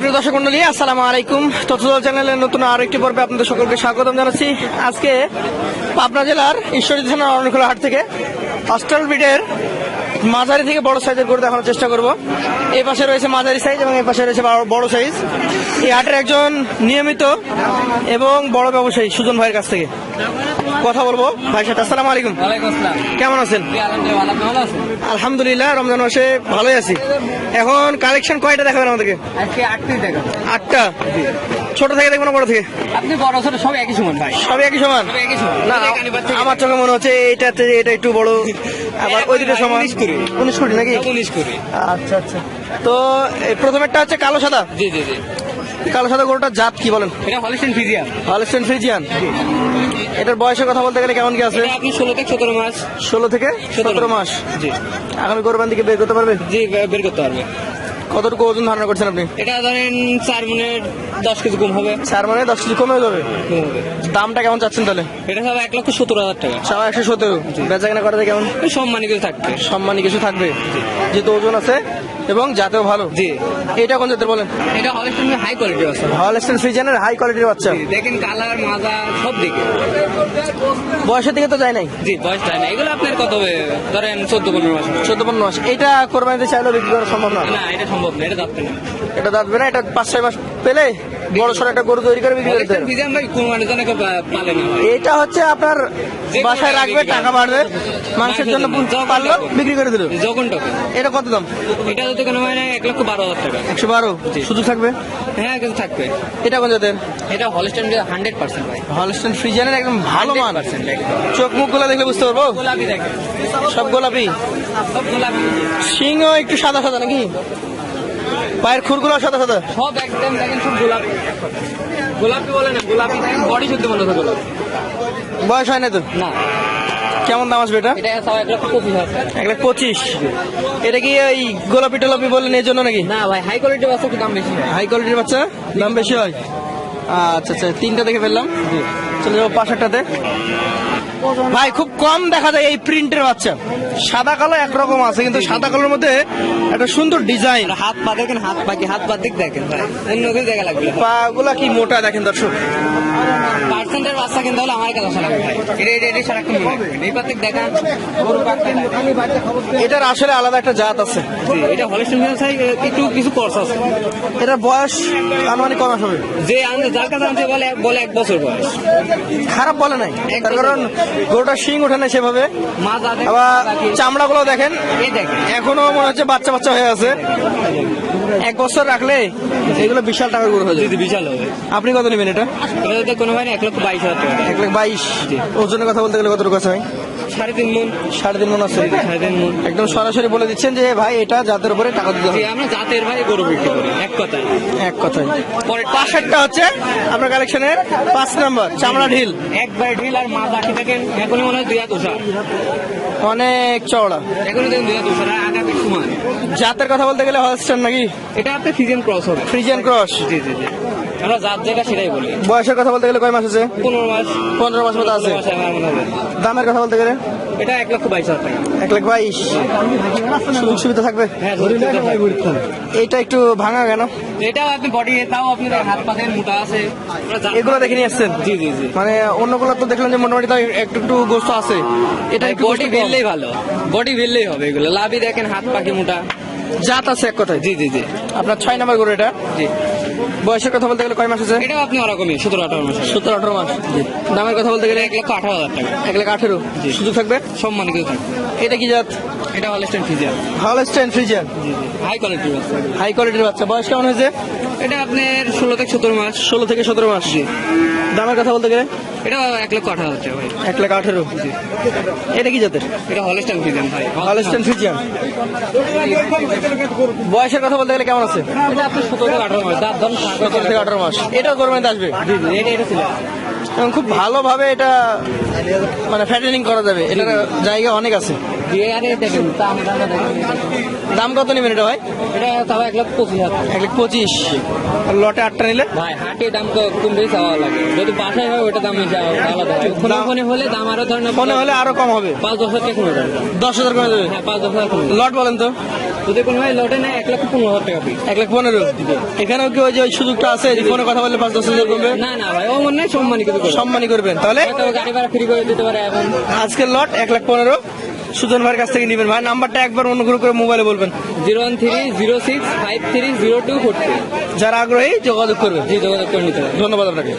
সুপ্রিয় দর্শক মন্ডলী, আসসালামু আলাইকুম। তথ্যদল চ্যানেলের নতুন আরও একটি পর্বে আপনাদের সকলকে স্বাগতম জানাচ্ছি। আজকে পাবনা জেলার ঈশ্বরী থানার অরণখোলা হাট থেকে অস্ট্রাল ব্রিডের মাঝারি থেকে বড় সাইজের গরু দেখানোর চেষ্টা করব। এই পাশে রয়েছে মাঝারি সাইজ এবং এই পাশে রয়েছে বড়- বড় সাইজ। এই হাটের একজন নিয়মিত এবং বড় ব্যবসায়ী সুজন ভাইয়ের কাছ থেকে। কথা বলব? ভাই সাথে। আসসালামু আলাইকুম। কেমন আছেন? আলহামদুলিল্লাহ রমজান মাসে ভালোই আছি। এখন কালেকশন কয়টা দেখাবেন আমাদেরকে? আটটি? ছোট থেকে দেখব না বড় থেকে? আপনি বড় ছোট সব একই সমান ভাই। সবই একই সমান? সব একই সমান। না এটা আমার চোখে মনে হচ্ছে এইটাতে এটা একটু বড় আবার ওই দুটো সমান। উনিশ কুড়ি। উনিশ কোটি নাকি? উনিশ করে আচ্ছা আচ্ছা। তো প্রথমেরটা হচ্ছে কালো সাদা? জি জি জি। কালো সাদা গরুটার জাত কি বলেন? এটা হলিস্টেন হলস্টেন ফ্রিজিয়ান। এটার বয়সের কথা বলতে গেলে কেমন কি আছে? আপনি ষোলো থেকে সতেরো মাস। ষোলো থেকে সতেরো মাস। জি। আগামী কোরবান দিকে বের করতে পারবে? জি বের করতে পারবে। কতটুকু ওজন ধারণা করছেন আপনি? এটা ধরেন চার মিনিট দশ কেজি কম হবে। চার মানে দশ কেজি কমে যাবে? দামটা কেমন চাচ্ছেন তাহলে? এটা সব এক লক্ষ সত্তর হাজার টাকা। সাড়ে একশো সতেরো বেচা কেনা করাতে কেমন? সম্মানী কিছু থাকবে। সম্মানী কিছু থাকবে? যেহেতু ওজন আছে এবং জাতেও ভালো। জি। এটা কোন জাতের বলেন? এটা হলিস্টেন হাই কোয়ালিটি আছে হলস্টেন ফ্রিজেনের হাই কোয়ালিটির বাচ্চা। দেখেন কালার মাজা সব দিকে। বয়সের দিকে তো যায় নাই? জি বয়স যায় না এগুলো আপনার কত হবে? ধরেন চোদ্দ পনেরো মাস। চোদ্দ পনেরো মাস। এটা কোরবানিতে চাইলেও বিক্রি করা সম্ভব না? না এটা সম্ভব না এটা যাচ্ছে না এটা দাঁতবে না এটা পাঁচ ছয় মাস পেলে বড় সড়ো একটা গরু তৈরি করে বিক্রি করতে। এটা হচ্ছে আপনার বাসায় রাখবে টাকা বাড়বে মানুষের জন্য পারল বিক্রি করে দিল। যখন এটা কত দাম? এটা যদি কোনো মানে এক লক্ষ বারো হাজার টাকা। একশো বারো। সুযোগ থাকবে? হ্যাঁ কিন্তু থাকবে। এটা কোন জাতের? এটা হলিস্টেন হান্ড্রেড পার্সেন্ট ভাই। হলস্টেন ফ্রিজেনের একদম ভালো মান। চোখ মুখগুলো দেখলে বুঝতে পারব? গোলাপি? সব গোলাপি। সিংও একটু সাদা সাদা নাকি? পায়ের খুরগুলো সাদা সাদা। সব একদম দেখেন সব গোলাপি। গোলাপি বলে না গোলাপি বডি শুদ্ধ মনে গোলাপি। বয়স হয় না তো? না। কেমন দাম আসবে এটা? এক লক্ষ পঁচিশ এক লাখ পঁচিশ। এটা কি এই গোলাপি টোলাপি বললেন এই জন্য নাকি? না ভাই হাই কোয়ালিটি বাচ্চা দাম বেশি হাই কোয়ালিটির বাচ্চা দাম বেশি হয়? আচ্ছা আচ্ছা তিনটা দেখে ফেললাম। চলে যাব পাশেরটাতে ভাই খুব কম দেখা যায় এই প্রিন্টের বাচ্চা। সাদা কালো একরকম আছে কিন্তু সাদা কালোর মধ্যে একটা সুন্দর ডিজাইন হাত পা দেখেন হাত পা কি হাত পা দিক দেখেন ভাই। অন্য কিছু দেখা লাগবে পা গুলা কি মোটা দেখেন দর্শক। পার্সেন্টের বাচ্চা কিন্তু হলে আমার কাছে লাগবে এটা এটা এটা মনে রাখবেন। এই পাতিক পাকতে এটার আসলে আলাদা একটা জাত আছে। জি এটা হলিস্টেন সাই একটু কিছু কোর্স আছে। এটার বয়স আনুমানিক কম হবে? যে আনতে যার কাছে আনতে বলে বলে এক বছর বয়স। খারাপ বলে নাই। কারণ গরুটা শিং ওঠে না সেভাবে? আবার চামড়া গুলো দেখেন? এখনও মনে হচ্ছে বাচ্চা বাচ্চা হয়ে আছে। এক বছর রাখলে এগুলো বিশাল টাকার গরু হয়ে বিশাল হবে। আপনি কত নেবেন এটা? কোনো ভাই এক লক্ষ বাইশ হাজার টাকা। এক লক্ষ বাইশ। ওজনের কথা বলতে গেলে কতটুকু আছে ভাই? সাড়ে তিন মন। সাড়ে তিন মন আছে সাড়ে তিন মন। একদম সরাসরি বলে দিচ্ছেন যে ভাই এটা জাতের উপরে টাকা দিতে যে হবে আমরা জাতের ভাই গরু বিক্রি করি এক কথায়। এক কথায়। পরে পাশেরটা হচ্ছে আপনার কালেকশনের পাঁচ নাম্বার চামড়া ঢিল। একবার ঢিল আর মাছ আঁকি দেখেন এখনই মনে হয় দুই হাত ওষা অনেক চওড়া। এখনই দেখেন দুই হাত ওষা আর সমান জাতের কথা বলতে গেলে হলস্টার নাকি? এটা আপনার ক্রস হবে। ফ্রিজিয়ান ক্রস জি জি জি। আমরা জাত যেটা সেটাই বলি। বয়সের কথা বলতে গেলে কয় মাস আছে? পনেরো মাস। পনেরো মাস মতো আছে। মনে দামের কথা বলতে গেলে? এটা এক লক্ষ বাইশ হাজার টাকা। এক লাখ বাইশ। সুযোগ সুবিধা থাকবে? হ্যাঁ। এইটা একটু ভাঙা কেন? এটাও আপনি বডি তাও আপনি হাত পা দেখেন মোটা আছে। এগুলো দেখে নিয়ে আসছেন? জি জি জি। মানে অন্যগুলো তো দেখলাম যে মোটামুটি তাও একটু একটু গোস্ত আছে। এটা বডি গোস্ত ভালো। বডি ভিললেই হবে এগুলো। লাভই দেখেন হাত পাখি মোটা। জাত আছে এক কথায়। জি জি জি। আপনার ছয় নাম্বার গরু এটা? জি। বয়সের কথা বলতে গেলে কয় মাস আছে এটাও আপনি ওরকমই সতেরো আঠারো মাস। সতেরো আঠারো মাস। দামের কথা বলতে গেলে এক লক্ষ আঠারো হাজার টাকা। এক লাখ আঠেরো। শুধু সুযোগ থাকবে? সম্মান কিছু থাকবে এটা কি জাত? এটা হল স্ট্যান্ড ফ্রিজার ফ্রিজিয়ান স্ট্যান্ড ফ্রিজার হাই কোয়ালিটির বাচ্চা। হাই কোয়ালিটির বাচ্চা। বয়স কেমন হয়েছে? এটা আপনার ষোলো থেকে সতেরো মাস। ষোলো থেকে সতেরো মাস। দামের কথা বলতে গেলে? এটা এক লক্ষ আঠারো হচ্ছে ভাই। এক লাখ আঠারো। এটা কি জাতের? এটা হলস্টেন ফিজিয়ান ভাই। হলস্টান ফিজিয়ান বয়সের কথা বলতে গেলে কেমন আছে? এটা আপনার সতেরো থেকে আঠারো মাস। দাঁত ধরুন সতেরো থেকে আঠারো মাস। এটাও গরমে আসবে? এটা এটা ছিল। এবং খুব ভালোভাবে এটা মানে ফ্যাটেনিং করা যাবে। এটার জায়গা অনেক আছে। দিয়ে আরে দেখেন দাম কত নেবেন এটা ভাই? এটা তাও এক লক্ষ পঁচিশ হাজার এক লাখ পঁচিশ। আর লটে আটটা নিলে? ভাই হাটে দাম তো কম বেশি চাওয়া লাগে। যদি বাসায় হয় ওটা দাম আলাদা ফোনে ফোনে হলে দাম আরও ধরেন ফোনে হলে আরও কম হবে। পাঁচ দশ হাজার কমে যাবে। দশ হাজার কমে দেবে হ্যাঁ পাঁচ দশ হাজার লট বলেন তো। ভাই লটে নেয় এক লক্ষ পনেরো হাজার টাকা পিস এক লাখ পনেরো? এখানেও কি ওই যে ওই সুযোগটা আছে যে ফোনে কথা বললে পাঁচ দশ হাজার কমবে? না না ভাই ও মনে হয় সম্মানী কিছু করবে। সম্মানই করবেন। তাহলে? হয়তো গাড়ি ভাড়া ফ্রি করে দিতে পারে এখন। আজকের লট এক লাখ পনেরো। সুজন ভাইয়ের কাছ থেকে নেবেন। ভাই নাম্বারটা একবার অনুগ্রহ করে মোবাইলে বলবেন। Zero one three zero six five three zero two four two যারা আগ্রহী যোগাযোগ করবেন। জি যোগাযোগ করে নিতে পারে ধন্যবাদ আপনাকে।